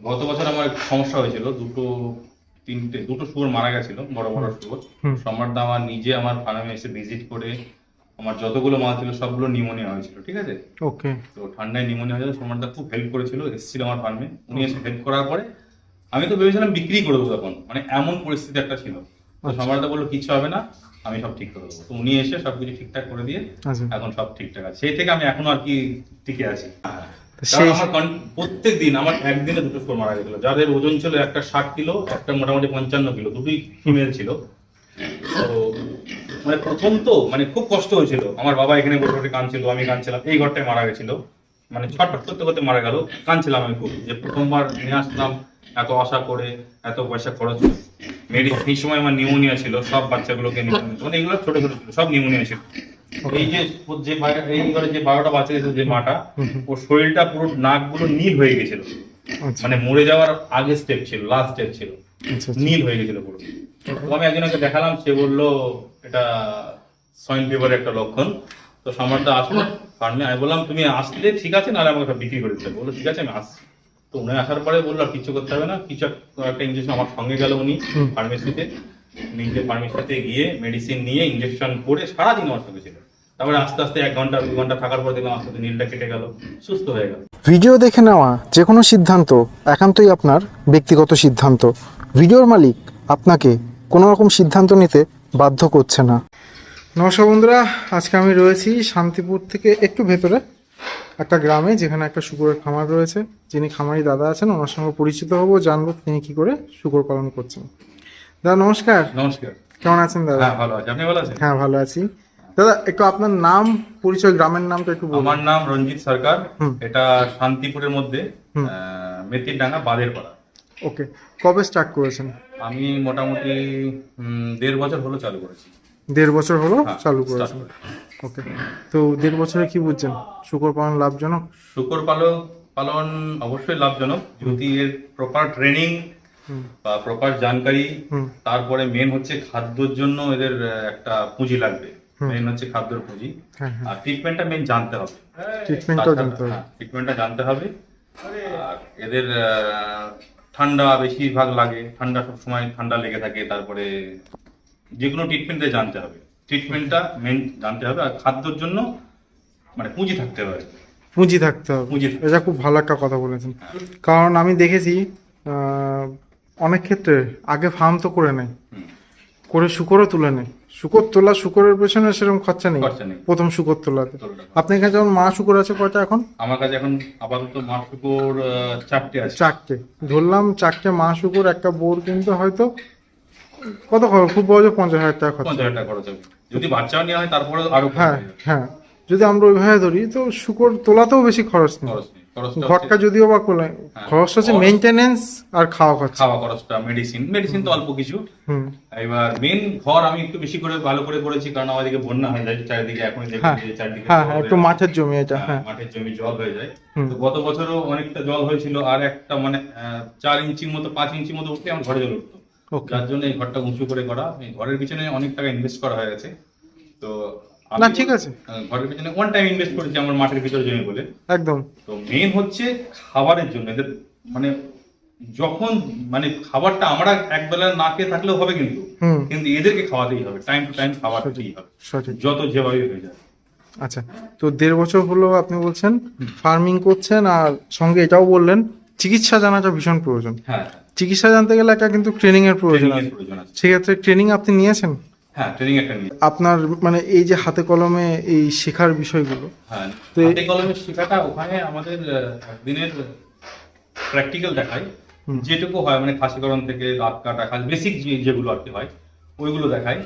গত বছর আমার একটু সমস্যা হয়েছিল দুটো তিনটে দুটো শুয়োর মারা গেছিল বড় বড় শুয়োর। হুম। সম্রাটদা আমার নিজে আমার ফার্মে এসে ভিজিট করে আমার যতগুলো মাছ ছিল সবগুলো নিউমোনিয়া হয়েছিল ঠিক আছে? ওকে। তো ঠান্ডায় নিউমোনিয়া হয়েছিল সম্রাটদা খুব হেল্প করেছিল এসেছিল আমার ফার্মে উনি এসে হেল্প করার পরে আমি তো ভেবেছিলাম বিক্রি করে দেবো তখন মানে এমন পরিস্থিতি একটা ছিল। আচ্ছা। সম্রাটদা বলল কিছু হবে না আমি সব ঠিক করে দেবো। তো উনি এসে সবকিছু ঠিকঠাক করে দিয়ে আচ্ছা। এখন সব ঠিকঠাক আছে। সেই থেকে আমি এখনও আর কি টিকে আছি। সেই আমার প্রত্যেক দিন আমার একদিনে দুটো স্কোর মারা গেছিল। যাদের ওজন ছিল একটা ষাট কিলো একটা মোটামুটি পঞ্চান্ন কিলো দুটোই ফিমেল ছিল। তো মানে প্রথম তো মানে খুব কষ্ট হয়েছিল। আমার বাবা এখানে বসে বসে কাঁদছিল আমি কাঁদছিলাম এই ঘরটায় মারা গেছিল। মানে ছটফট করতে করতে মারা গেল কাঁদছিলাম আমি খুব যে প্রথমবার নিয়ে আসলাম এত আশা করে এত পয়সা খরচ মেডিসিন সেই সময় আমার নিউমোনিয়া ছিল সব বাচ্চাগুলোকে নিউমোনিয়া মানে এগুলো ছোট ছোট ছিল সব নিউমোনিয়া ছিল। এই যে যে এই ঘরে যে বারোটা বাচ্চা গেছিল যে মাটা ওর শরীরটা পুরো নাকগুলো নীল হয়ে গেছিল। আচ্ছা। মানে মরে যাওয়ার আগে স্টেপ ছিল লাস্ট স্টেপ ছিল। আচ্ছা আচ্ছা। নীল হয়ে গেছিল পুরো। তো আমি একজনকে দেখালাম সে বলল এটা সয়েন ফিভারের একটা লক্ষণ। তো সম্রাটটা আসলো ফার্মে আমি বললাম তুমি আসলে ঠিক আছে নাহলে আমাকে বিক্রি করে দিতে। বলল ঠিক আছে আমি আসছি। তো উনি আসার পরে বলল আর কিছু করতে হবে না কিছু একটা ইঞ্জেকশন আমার সঙ্গে গেল উনি ফার্মেসিতে নিজে ফার্মেসিতে গিয়ে মেডিসিন নিয়ে ইঞ্জেকশন করে সারাদিন আমার সঙ্গে ছিল। তারপরে আস্তে আস্তে এক ঘণ্টা দুই ঘণ্টা থাকার পর দেখলাম আস্তে নীলটা কেটে গেল সুস্থ হয়ে গেল। ভিডিও দেখে নেওয়া যে কোনো সিদ্ধান্ত একান্তই আপনার ব্যক্তিগত সিদ্ধান্ত। ভিডিওর মালিক আপনাকে কোনো রকম সিদ্ধান্ত নিতে বাধ্য করছে না। নমস্কার বন্ধুরা আজকে আমি রয়েছি শান্তিপুর থেকে একটু ভেতরে একটা গ্রামে যেখানে একটা শুকুরের খামার রয়েছে। যিনি খামারি দাদা আছেন ওনার সঙ্গে পরিচিত হব জানব তিনি কি করে শুকুর পালন করছেন। দাদা নমস্কার। নমস্কার। কেমন আছেন দাদা? হ্যাঁ ভালো আছে। আপনি ভালো আছেন? হ্যাঁ ভালো আছি। দাদা একটু আপনার নাম পরিচয় গ্রামের নামটা একটু আমার নাম রঞ্জিত সরকার। এটা শান্তিপুরের মধ্যে। মেথির ডাঙ্গা বাঁধের পাড়া ওকে কবে স্টার্ট করেছেন? আমি মোটামুটি দেড় বছর হলো চালু করেছি। দেড় বছর হলো হ্যাঁ, চালু করেছেন। ওকে তো দেড় বছরে কি বুঝছেন? শুকর পালন লাভজনক? শুকর পালন পালন অবশ্যই লাভজনক। যদি এর প্রপার ট্রেনিং বা প্রপার জানকারি তারপরে মেন হচ্ছে খাদ্যর জন্য এদের একটা পুঁজি লাগবে। মেন হচ্ছে খাদ্যর পুঁজি। হ্যাঁ হ্যাঁ। আর ট্রিটমেন্টটা মেন জানতে হবে। ট্রিটমেন্টটাও জানতে হবে। ট্রিটমেন্টটা জানতে হবে। আর। এদের ঠান্ডা বেশিরভাগ লাগে। ঠান্ডা সব সময় ঠান্ডা লেগে থাকে। তারপরে যে কোনো ট্রিটমেন্টে জানতে হবে। ট্রিটমেন্টটা মেন জানতে হবে। আর খাদ্যর জন্য মানে পুঁজি থাকতে হবে। পুঁজি থাকতে হবে। পুঁজি এটা খুব ভালো একটা কথা বলেছেন। কারণ আমি দেখেছি অনেক ক্ষেত্রে আগে ফার্ম তো করে নেয়। করে শুকরও তুলে নেয়। শুকর তোলা শুকরের পেছনে সেরকম খরচা নেই। খরচা নেই। প্রথম শুকর তোলাতে। আপনার কাছে যেমন মা শুকর আছে কয়টা এখন? আমার কাছে এখন আপাতত মাছ শুকুর চারটে আছে। চারটে। ধরলাম চারটে মা শুকর একটা বোর কিন্তু হয়তো কত খরচ? খুব বড় পঞ্চাশ হাজার টাকা খরচা পঞ্চাশ হাজার টাকা খরচ যদি বাচ্চাও নেওয়া হয় তারপরে আরও হ্যাঁ হ্যাঁ। যদি আমরা ওইভাবে ধরি তো শুকর তোলাতেও বেশি খরচ নেই। খরচ নেই। খরচটা ঘরটা যদিও বা কোলে খরচটা হচ্ছে মেনটেনেন্স আর খাওয়া খরচা। খাওয়া খরচটা মেডিসিন মেডিসিন তো অল্প কিছু। এবার মেন ঘর আমি একটু বেশি করে ভালো করে করেছি কারণ আমাদেরকে বন্যা হয়ে যায় চারিদিকে এখন হ্যাঁ, চারিদিকে হ্যাঁ হ্যাঁ একটু মাঠের জমি এটা হ্যাঁ, হ্যাঁ। মাঠের জমি জল হয়ে যায়। তো গত বছরও অনেকটা জল হয়েছিল আর একটা মানে চার ইঞ্চির মতো পাঁচ ইঞ্চির মতো উঠলে আমার ঘরে জল উঠতো। যার জন্য এই ঘরটা উঁচু করে করা এই ঘরের পিছনে অনেক টাকা ইনভেস্ট করা হয়ে গেছে। তো না, ঠিক আছে। ঘরের পিছনে ওয়ান টাইম ইনভেস্ট করেছি আমার মাঠের ভিতরে জমি বলে। একদম। তো মেন হচ্ছে খাবারের জন্য। এদের মানে যখন মানে খাবারটা আমরা এক বেলা না খেয়ে থাকলেও হবে কিন্তু। কিন্তু এদেরকে খাওয়াতেই হবে। টাইম টু টাইম খাবার দিতেই হবে। যত যেভাবে হয়ে যায় আচ্ছা তো দেড় বছর হলো আপনি বলছেন ফার্মিং করছেন আর সঙ্গে এটাও বললেন চিকিৎসা জানাটা ভীষণ প্রয়োজন। হ্যাঁ। চিকিৎসা জানতে গেলে একটা কিন্তু ট্রেনিং এর প্রয়োজন ট্রেনিং এর প্রয়োজন আছে। সেক্ষেত্রে ট্রেনিং আপনি নিয়েছেন? হ্যাঁ ট্রেনিং একটা নিয়ে। আপনার মানে এই যে হাতে কলমে এই শেখার বিষয়গুলো হ্যাঁ হাতে কলমের শেখাটা ওখানে আমাদের একদিনের প্র্যাকটিক্যাল দেখায়। যেটুকু হয় মানে খাসিকরণ থেকে দাঁত কাটা খাস বেসিক যেগুলো আর কি হয় ওইগুলো দেখায়।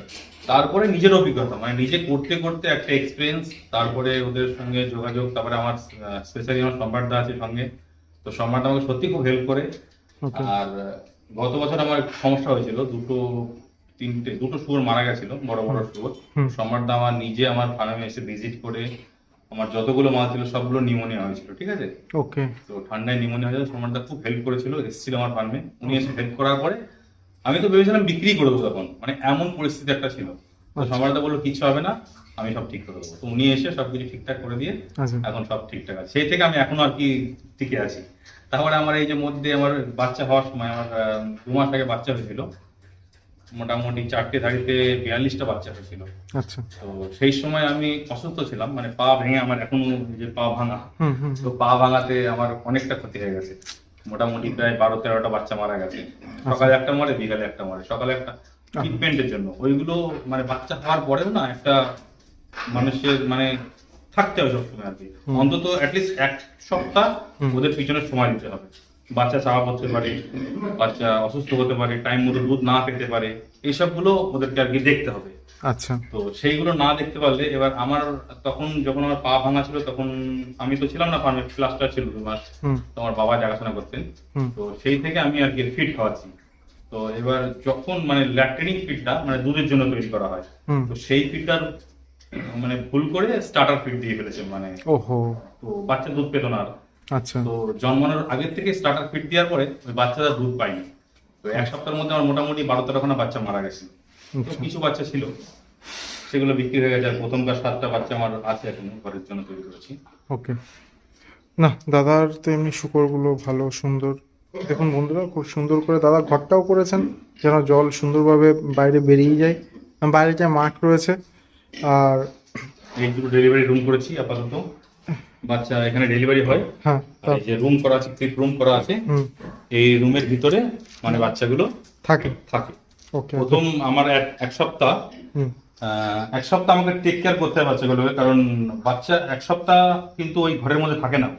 তারপরে নিজের অভিজ্ঞতা মানে নিজে করতে করতে একটা এক্সপিরিয়েন্স তারপরে ওদের সঙ্গে যোগাযোগ তারপরে আমার স্পেশালি আমার সম্রাটদা আছে সঙ্গে তো সম্রাটদা আমাকে সত্যি খুব হেল্প করে। আর গত বছর আমার সমস্যা হয়েছিল দুটো তিনটে দুটো শুয়োর মারা গেছিল বড় বড় শুয়োর। হুম। সম্রাটদা আমার নিজে আমার ফার্মে এসে ভিজিট করে আমার যতগুলো মাছ ছিল সবগুলো নিউমোনিয়া হয়েছিল ঠিক আছে? ওকে। তো ঠান্ডায় নিউমোনিয়া হয়েছিল সম্রাটদা খুব হেল্প করেছিল এসেছিল আমার ফার্মে। উনি এসে হেল্প করার পরে আমি তো ভেবেছিলাম বিক্রি করে দেবো তখন মানে এমন পরিস্থিতি একটা ছিল। তো সম্রাটদা বলল কিছু হবে না আমি সব ঠিক করে দেবো। তো উনি এসে সবকিছু ঠিকঠাক করে দিয়ে আচ্ছা। এখন সব ঠিকঠাক আছে। সেই থেকে আমি এখনও আর কি টিকে আছি। তারপরে আমার এই যে মধ্যে আমার বাচ্চা হওয়ার সময় আমার দু মাস আগে বাচ্চা হয়েছিল। মোটামুটি চারটে ধাড়িতে বিয়াল্লিশটা বাচ্চা হয়েছিল। আচ্ছা। তো সেই সময় আমি অসুস্থ ছিলাম মানে পা ভেঙে আমার এখন যে পা ভাঙা তো পা ভাঙাতে আমার অনেকটা ক্ষতি হয়ে গেছে। মোটামুটি প্রায় বারো তেরোটা বাচ্চা মারা গেছে। সকালে একটা মরে বিকালে একটা মরে। সকালে একটা ট্রিটমেন্টের জন্য। ওইগুলো মানে বাচ্চা হওয়ার পরেও না একটা মানুষের মানে থাকতে হবে সবসময় আর কি। অন্তত অ্যাটলিস্ট এক সপ্তাহ ওদের পিছনে সময় দিতে হবে। বাচ্চা চাওয়া করতে পারে বাচ্চা অসুস্থ হতে পারে টাইম মতো দুধ না পেতে পারে এইসবগুলো ওদেরকে আর কি দেখতে হবে। আচ্ছা। তো সেইগুলো না দেখতে পারলে এবার আমার তখন যখন আমার পা ভাঙা ছিল তখন আমি তো ছিলাম না ফার্মে ক্লাসটা ছিল দু মাস তো আমার বাবা দেখাশোনা করতেন। তো সেই থেকে আমি আর কি ফিট খাওয়াচ্ছি। তো এবার যখন মানে ল্যাকটেনিং ফিডটা মানে দুধের জন্য তৈরি করা হয় তো সেই ফিডটার মানে ভুল করে স্টার্টার ফিড দিয়ে ফেলেছে মানে। ওহো। তো বাচ্চা দুধ পেত না আর। আচ্ছা। তো জন্মানোর আগের থেকে স্টার্টার ফিট দেওয়ার পরে ওই বাচ্চাটা দুধ পায়নি তো এক সপ্তাহের মধ্যে আমার মোটামুটি বারো তেরোখানা বাচ্চা মারা গেছে। তো আচ্ছা। কিছু বাচ্চা ছিল সেগুলো বিক্রি হয়ে গেছে। আর প্রথমকার সাতটা বাচ্চা আমার আছে এখন ঘরের জন্য তৈরি করেছি। ওকে। না দাদার তো এমনি শুকরগুলো ভালো সুন্দর। দেখুন বন্ধুরা খুব সুন্দর করে দাদা ঘরটাও করেছেন যেন জল সুন্দরভাবে বাইরে বেরিয়ে যায়। বাইরে যে মাঠ রয়েছে আর এই দুটো ডেলিভারি রুম করেছি আপাতত। বাচ্চা এখানে ডেলিভারি হয়। হ্যাঁ এই যে রুম করা আছে ফিট রুম করা আছে এই রুমের ভিতরে মানে বাচ্চাগুলো থাকে। থাকে। ওকে প্রথম আমার এক সপ্তাহ। এক সপ্তাহ আমাকে টেক কেয়ার করতে হয় বাচ্চাগুলোকে কারণ বাচ্চা এক সপ্তাহ কিন্তু ওই ঘরের মধ্যে থাকে না।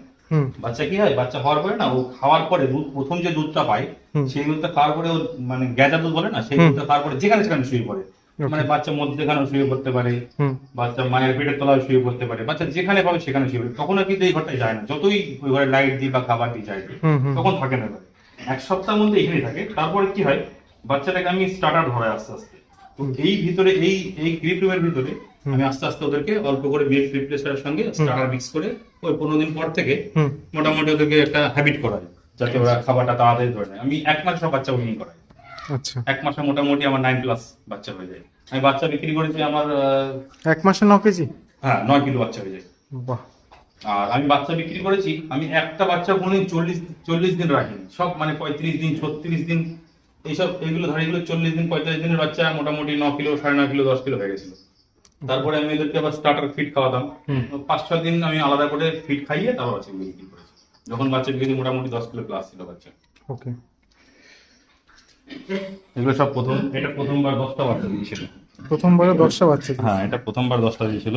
বাচ্চা কি হয় বাচ্চা হওয়ার পরে না ও খাওয়ার পরে দুধ প্রথম যে দুধটা পায় সেই দুধটা খাওয়ার পরে ও মানে গ্যাজা দুধ বলে না সেই দুধটা খাওয়ার পরে যেখানে সেখানে শুয়ে পড়ে. মানে বাচ্চা মধ্যেখানে শুয়ে পড়তে পারে বাচ্চা মায়ের পেটের তলায় শুয়ে পড়তে পারে বাচ্চা যেখানে পাবে সেখানে শুয়ে পড়ে তখন আর কিন্তু এই ঘরটায় যায় না। যতই ওই ঘরে লাইট দিই বা খাবার দিই যাই তখন থাকে না এক সপ্তাহ মধ্যে এখানেই থাকে। তারপরে কি হয় বাচ্চাটাকে আমি স্টার্টার ধরাই আস্তে আস্তে। তো এই ভিতরে এই এই গ্রিপ রুমের ভিতরে আমি আস্তে আস্তে ওদেরকে অল্প করে মিল্ক রিপ্লেসারের সঙ্গে স্টার্টার মিক্স করে ওই পনেরো দিন পর থেকে মোটামুটি ওদেরকে একটা হ্যাবিট করাই যাতে ওরা খাবারটা তাড়াতাড়ি ধরে নেয়। আমি এক মাস সব বাচ্চা উইনিং করাই। এক মাসে মোটামুটি আমার নাইন প্লাস বাচ্চা হয়ে যায়। আমি বাচ্চা বিক্রি করেছি আমার এক মাসে ন কেজি? হ্যাঁ নয় কিলো বাচ্চা হয়ে যায়। বাহ। আর আমি বাচ্চা বিক্রি করেছি আমি একটা বাচ্চা কোনোদিন চল্লিশ চল্লিশ দিন রাখিনি। সব মানে পঁয়ত্রিশ দিন ছত্রিশ দিন এইসব এইগুলো ধর এগুলো চল্লিশ দিন পঁয়তাল্লিশ দিনের বাচ্চা মোটামুটি ন কিলো সাড়ে নয় কিলো দশ কিলো হয়ে গেছিল। তারপরে আমি এদেরকে আবার স্টার্টার ফিড খাওয়াতাম। পাঁচ ছয় দিন আমি আলাদা করে ফিড খাইয়ে তারপর বাচ্চা বিক্রি করেছি। যখন বাচ্চা বিক্রি মোটামুটি দশ কিলো প্লাস ছিল বাচ্চা। ওকে এগুলো সব প্রথম এটা প্রথমবার দশটা বাচ্চা দিয়েছিল। প্রথমবারে দশটা বাচ্চা হ্যাঁ এটা প্রথমবার দশটা দিয়েছিল।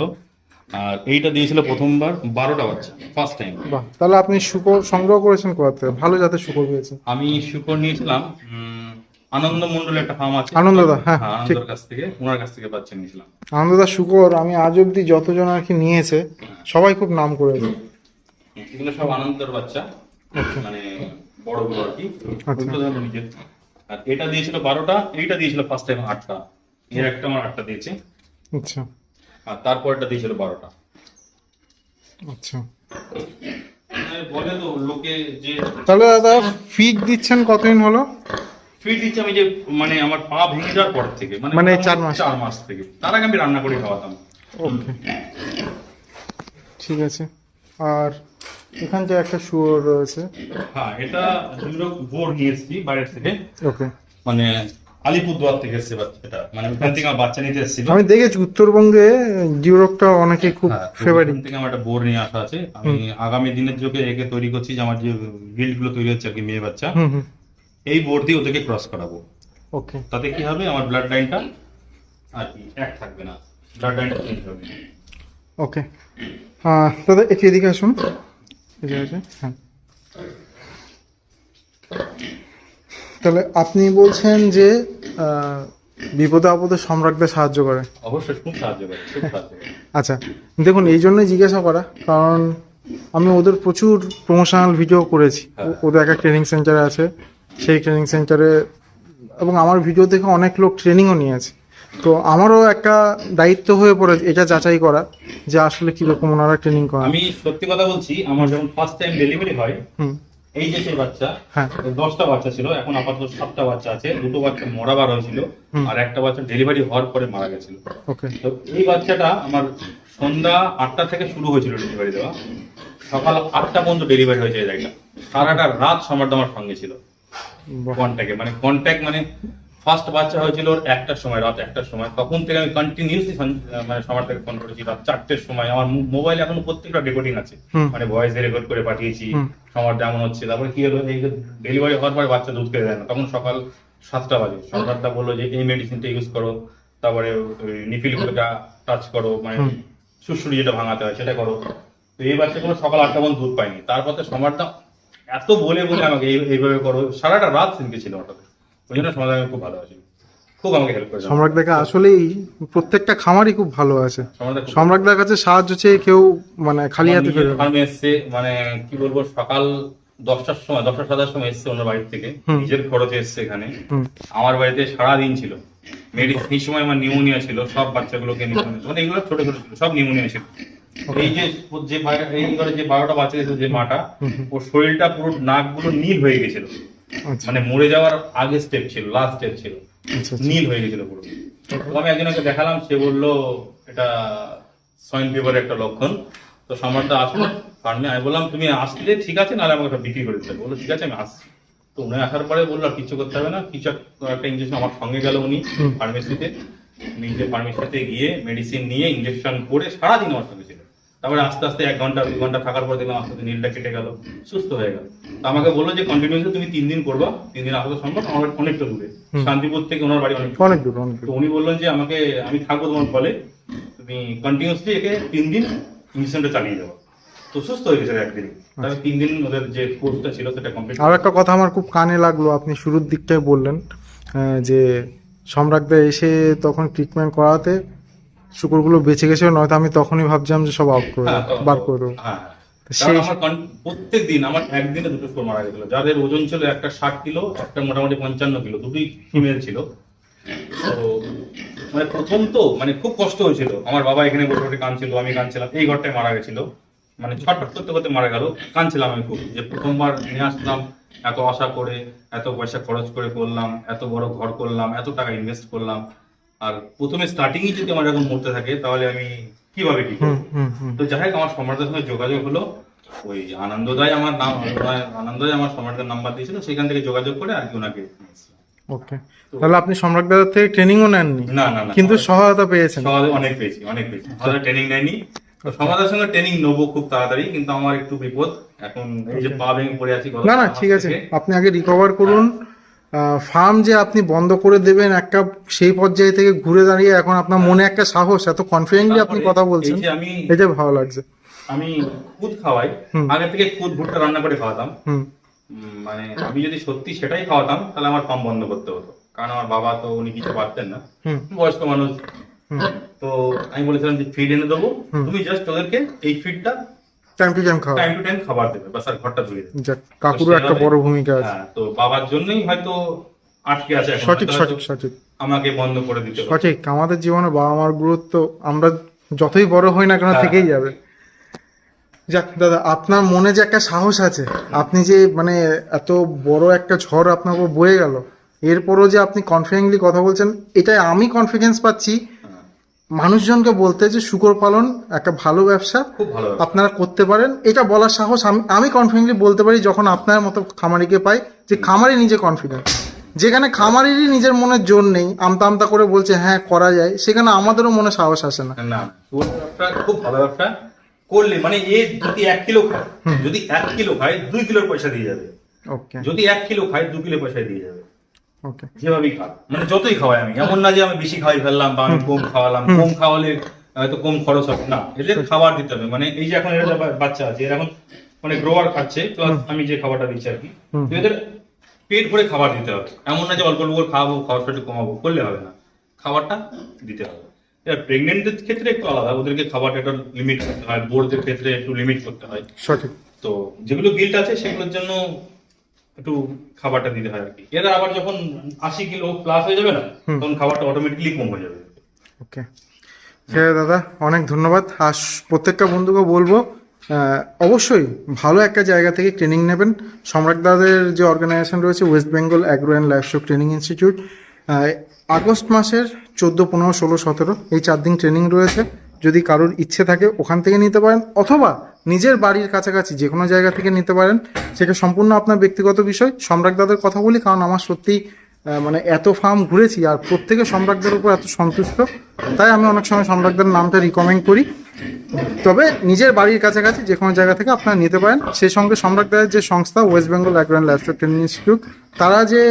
আর এইটা দিয়েছিল প্রথমবার বারোটা বাচ্চা ফার্স্ট টাইম বাহ তাহলে আপনি শুকর সংগ্রহ করেছেন কোথা থেকে? ভালো জাতের শুকর পেয়েছেন। আমি শুকর নিয়েছিলাম আনন্দ মন্ডলের একটা ফার্ম আছে। আনন্দদা, হ্যাঁ, হ্যাঁ আনন্দর কাছ থেকে ওনার কাছ থেকে বাচ্চা নিয়েছিলাম। আনন্দদা শুকর আমি আজ অব্দি যতজন আর কি নিয়েছে সবাই খুব নাম করেছে। এগুলো সব আনন্দের বাচ্চা। মানে বড়গুলো আর কি। আর এটা দিয়েছিল বারোটা এইটা দিয়েছিল ফার্স্ট টাইম আটটা। এর একটা আমার আটটা দিয়েছে। আচ্ছা। আর তারপরটা দিয়েছিল বারোটা। আচ্ছা। মানে বলে তো লোকে যে তাহলে দাদা ফিড দিচ্ছেন কতদিন হলো? ফিড দিচ্ছি আমি যে মানে আমার পা ভেঙে যাওয়ার পর থেকে মানে মোটামুটি চার মাস। চার মাস থেকে। তার আগে আমি রান্না করে খাওয়াতাম। ওকে। ঠিক আছে। আর এখান যে একটা শুয়োর রয়েছে। হ্যাঁ এটা বোর নিয়ে এসেছি বাইরের থেকে। ওকে। মানে আলিপুরদুয়ার থেকে এসেছে বাচ্চা- এটা মানে ওখান থেকে আমার বাচ্চা নিতে এসেছিল। আমি দেখেছি উত্তরবঙ্গে জিওরকটা অনেকে খুব হ্যাঁ, ফেভারিট ওখান থেকে আমার একটা বোর নিয়ে আসা আছে। আমি আগামী দিনের যোগে একে তৈরি করছি যে আমার যে গিল্ডগুলো তৈরি হচ্ছে আর কি মেয়ে বাচ্চা। এই বোর দিয়ে ওদেরকে ক্রস করাবো। ওকে। তাতে কি হবে? আমার ব্লাড লাইনটা আর কি এক থাকবে না। ব্লাড লাইনটা চেঞ্জ হবে। ওকে। হ্যাঁ দাদা একটু এদিকে আসুন। হ্যাঁ। তাহলে আপনি বলছেন যে বিপদে আপদে সম্রাটদের সাহায্য করে। অবশ্যই খুব সাহায্য করে খুব সাহায্য করে। আচ্ছা দেখুন এই জন্যই জিজ্ঞাসা করা কারণ আমি ওদের প্রচুর প্রমোশনাল ভিডিও করেছি। ওদের একটা ট্রেনিং সেন্টারে আছে সেই ট্রেনিং সেন্টারে এবং আমার ভিডিও দেখে অনেক লোক ট্রেনিংও নিয়েছে। তো আমারও একটা দায়িত্ব হয়ে পড়ে এটা যাচাই করা যে আসলে কীরকম ওনারা ট্রেনিং করেন। আমি সত্যি কথা বলছি আমার যখন ফার্স্ট টাইম ডেলিভারি হয় এই যে সেই বাচ্চা হ্যাঁ। দশটা বাচ্চা ছিল এখন আপাতত সাতটা বাচ্চা আছে দুটো বাচ্চা মরাবার হয়েছিল আর একটা বাচ্চা ডেলিভারি হওয়ার পরে মারা গেছিল। ওকে। তো এই বাচ্চাটা আমার সন্ধ্যা আটটা থেকে শুরু হয়েছিল ডেলিভারি দেওয়া। সকাল আটটা পর্যন্ত ডেলিভারি হয়েছে এই জায়গা সারাটা রাত সম্রাট আমার সঙ্গে ছিল। কন্ট্যাক্টে মানে কন্ট্যাক্ট মানে ফার্স্ট বাচ্চা হয়েছিল একটার সময় রাত একটার সময়। তখন থেকে আমি কন্টিনিউসলি মানে সবার থেকে ফোন করেছি রাত চারটের সময়। আমার মোবাইলে এখন প্রত্যেকটা রেকর্ডিং আছে। মানে ভয়েস রেকর্ড করে পাঠিয়েছি। সবার যেমন হচ্ছে। তারপরে কি হলো এই ডেলিভারি হওয়ার পরে বাচ্চা দুধ খেয়ে দেয় না। তখন সকাল সাতটা বাজে। সরকারটা বলল যে এই মেডিসিনটা ইউজ করো। তারপরে নিপিল গুলোটা টাচ করো। মানে। সুসুরি যেটা ভাঙাতে হয় সেটা করো। তো এই বাচ্চাগুলো সকাল আটটা পর্যন্ত দুধ পায়নি। তারপর তো সমারটা এত বলে বলে আমাকে এইভাবে করো। সারাটা রাত সিনকে ছিল ওটাতে। ওই জন্য খুব ভালো আছি। খুব আমাকে হেল্প করেছে সম্রাট দেখা আসলেই প্রত্যেকটা খামারই খুব ভালো আছে। সম্রাটদা খুব- কাছে সাহায্য চেয়ে কেউ মানে খালি হাতে ফেরে। ফার্মে এসছে মানে কি বলব সকাল দশটার সময় দশটা সাতার সময় এসছে অন্য বাড়ির থেকে। নিজের খরচে এসছে এখানে। আমার বাড়িতে সারা দিন ছিল। মেডিসিন এই সময় আমার নিউমোনিয়া ছিল সব বাচ্চাগুলোকে মানে এগুলো ছোট ছোট ছিল সব নিউমোনিয়া ছিল। এই যে যে এই যে বারোটা বাচ্চা যে মাটা ওর শরীরটা পুরো নাক নাকগুলো নীল হয়ে গেছিল। মানে মরে যাওয়ার আগে স্টেপ ছিল লাস্ট স্টেপ ছিল। আচ্ছা আচ্ছা। নীল হয়ে গেছিল পুরো। তো আমি একজনকে দেখালাম সে বলল এটা সয়েন ফিভারের একটা লক্ষণ। তো সম্রাটদা আসলো ফার্মে আমি বললাম তুমি আসলে ঠিক আছে নাহলে আমাকে একটা বিক্রি করে দিতে। বলল ঠিক আছে আমি আসছি। তো উনি আসার পরে বলল আর কিছু করতে হবে না কিছু একটা ইঞ্জেকশন আমার সঙ্গে গেল উনি ফার্মেসিতে নিজে ফার্মেসিতে গিয়ে মেডিসিন নিয়ে ইঞ্জেকশন করে সারাদিন আমার সঙ্গে ছিল তারপরে আস্তে আস্তে এক ঘণ্টা দুই ঘণ্টা থাকার পর দেখলাম আস্তে আস্তে নীলটা কেটে গেল সুস্থ হয়ে গেল। তো আমাকে বলল যে কন্টিনিউসলি তুমি তিন দিন করবা তিন দিন আসা সম্ভব আমার অনেকটা দূরে। শান্তিপুর থেকে ওনার বাড়ি অনেক অনেক দূর তো উনি বললেন যে আমাকে আমি থাকব তোমার ফলে তুমি কন্টিনিউসলি একে তিন দিন ইঞ্জেকশনটা চালিয়ে যাব তো সুস্থ হয়ে গেছে একদিন। তবে তিন দিন ওদের যে কোর্সটা ছিল সেটা কমপ্লিট আর একটা কথা আমার খুব কানে লাগল আপনি শুরুর দিকটায় বললেন যে সম্রাটদা এসে তখন ট্রিটমেন্ট করাতে শুকুরগুলো বেঁচে গেছে নয়তো আমি তখনই ভাবছিলাম যে সব আউট করে হ্যাঁ, বার করে দেবো। হ্যাঁ। সেই- আমার প্রত্যেক দিন আমার একদিনে দুটো স্কোর মারা গেছিল। যাদের ওজন ছিল একটা ষাট কিলো একটা মোটামুটি পঞ্চান্ন কিলো দুটোই ফিমেল ছিল। তো মানে প্রথম তো মানে খুব কষ্ট হয়েছিল। আমার বাবা এখানে বসে বসে কাঁদছিল আমি কাঁদছিলাম। এই ঘরটায় মারা গেছিল। মানে ছটফট করতে করতে মারা গেল। কাঁদছিলাম আমি খুব যে প্রথমবার নিয়ে আসলাম এত আশা করে এত পয়সা খরচ করে করলাম এত বড় ঘর করলাম এত টাকা ইনভেস্ট করলাম। আর প্রথমে স্টার্টিংই যদি আমার এখন মরতে থাকে তাহলে আমি কীভাবে কি তো যাই হোক আমার সম্রাটের সঙ্গে যোগাযোগ হলো। ওই আনন্দদায় আমার নাম আনন্দদায় আমার সম্রাটের নাম্বার দিয়েছিল সেখান থেকে যোগাযোগ করে আর কি ওনাকে ওকে তাহলে আপনি সম্রাট সম্রাটদার থেকে ট্রেনিংও নেননি? না না না। কিন্তু সহায়তা পেয়েছেন? সমাজে অনেক পেয়েছি অনেক পেয়েছি। আমাদের ট্রেনিং নেয়নি। সমাজের সঙ্গে ট্রেনিং নেব খুব তাড়াতাড়ি কিন্তু আমার একটু বিপদ। এখন এই যে পা ভেঙে পড়ে আছি না না ঠিক আছে। আপনি আগে রিকভার করুন। ফার্ম যে আপনি বন্ধ করে দেবেন একটা সেই পর্যায়ে থেকে ঘুরে দাঁড়িয়ে এখন আপনার মনে একটা সাহস এত কনফিডেন্টলি আপনি কথা বলছেন। এটা ভালো লাগছে। আমি খুদ খাওয়াই। আগে থেকে খুদ ভুট্টা রান্না করে খাওয়াতাম। মানে আমি যদি সত্যি সেটাই খাওয়াতাম তাহলে আমার ফার্ম বন্ধ করতে হতো। কারণ আমার বাবা তো উনি কিছু পারতেন না। বয়স্ক মানুষ। তো আমি বলেছিলাম যে ফিড এনে দেবো। তুমি জাস্ট ওদেরকে এই ফিডটা টাইম টু টাইম খাওয়া। টাইম টু টাইম খাবার দেবে বাস আর ঘরটা ধুয়ে দেবে। যাক কাকুরও একটা বড় ভূমিকা আছে। হ্যাঁ তো বাবার জন্যই হয়তো আটকে আছে সঠিক সঠিক সঠিক। আমাকে বন্ধ করে দিতে সঠিক আমাদের জীবনে বাবা মার গুরুত্ব আমরা যতই বড় হই না কেন হ্যাঁ। থেকেই যাবে। যাক দাদা আপনার মনে যে একটা সাহস আছে আপনি যে মানে এত বড় একটা ঝড় আপনার উপর বয়ে গেল এরপরও যে আপনি কনফিডেন্টলি কথা বলছেন এটাই আমি কনফিডেন্স পাচ্ছি মানুষজনকে বলতে যে শুকর পালন একটা ভালো ব্যবসা। আপনারা করতে পারেন। এটা বলার সাহস আমি আমি কনফিডেন্টলি বলতে পারি যখন আপনার মতো খামারিকে পাই যে খামারি নিজে কনফিডেন্ট যেখানে খামারিরই নিজের মনের জোর নেই আমতা আমতা করে বলছে হ্যাঁ করা যায়। সেখানে আমাদেরও মনে সাহস আসে না। না খুব ভালো ব্যবসা। করলে মানে এ যদি এক কিলো খায় যদি এক কিলো খায় দুই কিলোর পয়সা দিয়ে যাবে। ওকে যদি এক কিলো খায় দু কিলো পয়সা দিয়ে যাবে। যেভাবেই খাও মানে যতই খাওয়াই আমি এমন না যে আমি বেশি খাওয়াই ফেললাম বা আমি কম খাওয়ালাম। কম খাওয়ালে হয়তো কম খরচ হবে। না এদের খাবার দিতে হবে। মানে এই যে এখন এরা বাচ্চা আছে এরা এখন মানে গ্রোয়ার খাচ্ছে প্লাস আমি যে খাবারটা দিচ্ছি আর কি এদের পেট ভরে খাবার দিতে হবে। এমন না যে অল্প অল্প খাওয়াবো খাবারটা একটু কমাবো করলে হবে না। খাবারটা দিতে হবে। এবার প্রেগনেন্টদের ক্ষেত্রে একটু আলাদা ওদেরকে খাবারটা একটা লিমিট করতে হয় বোর্ডদের ক্ষেত্রে একটু লিমিট করতে হয়। সঠিক। তো যেগুলো গিল্ট আছে সেগুলোর জন্য একটু খাবারটা দিতে হয় আর কি। এরা আবার যখন আশি কিলো প্লাস হয়ে যাবে না তখন খাবারটা অটোমেটিকলি কম হয়ে যাবে। ওকে ঠিক আছে দাদা অনেক ধন্যবাদ। আর প্রত্যেকটা বন্ধুকে বলব অবশ্যই ভালো একটা জায়গা থেকে ট্রেনিং নেবেন। সম্রাটদাদের যে অর্গানাইজেশন রয়েছে West Bengal agro and livestock training institute August মাসের চোদ্দ পনেরো ষোলো সতেরো এই চার দিন ট্রেনিং রয়েছে। যদি কারোর ইচ্ছে থাকে ওখান থেকে নিতে পারেন। অথবা নিজের বাড়ির কাছাকাছি যে কোনো জায়গা থেকে নিতে পারেন। সেটা সম্পূর্ণ আপনার ব্যক্তিগত বিষয়। সম্রাটদাদের কথা বলি, কারণ আমার সত্যি মানে এত ফার্ম ঘুরেছি আর প্রত্যেকে সম্রাটদের উপর এত সন্তুষ্ট। তাই আমি অনেক সময় সম্রাটদের নামটা রিকমেন্ড করি। তবে নিজের বাড়ির কাছাকাছি যে কোনো জায়গা থেকে আপনারা নিতে পারেন। সেই সঙ্গে সম্রাটদের যে সংস্থা West Bengal agro and livestock training institute তারা যে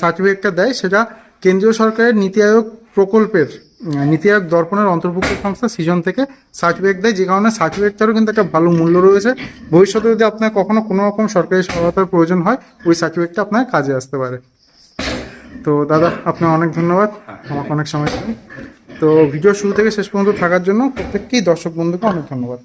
সার্টিফিকেটটা দেয়, সেটা কেন্দ্রীয় সরকারের নীতি আয়োগ প্রকল্পের নীতি আয়োগ দর্পণের অন্তর্ভুক্ত সংস্থা সিজন থেকে সার্টিফিকেট দেয়। যে কারণে সার্টিফিকেটটারও কিন্তু একটা ভালো মূল্য রয়েছে। ভবিষ্যতে যদি আপনার কখনো কোনো রকম সরকারি সহায়তার প্রয়োজন হয়, ওই সার্টিফিকেটটা আপনার কাজে আসতে পারে। তো দাদা আপনার অনেক ধন্যবাদ। আমাকে অনেক সময় দিলেন। তো ভিডিও শুরু থেকে শেষ পর্যন্ত থাকার জন্য প্রত্যেককেই দর্শক বন্ধুকে অনেক ধন্যবাদ।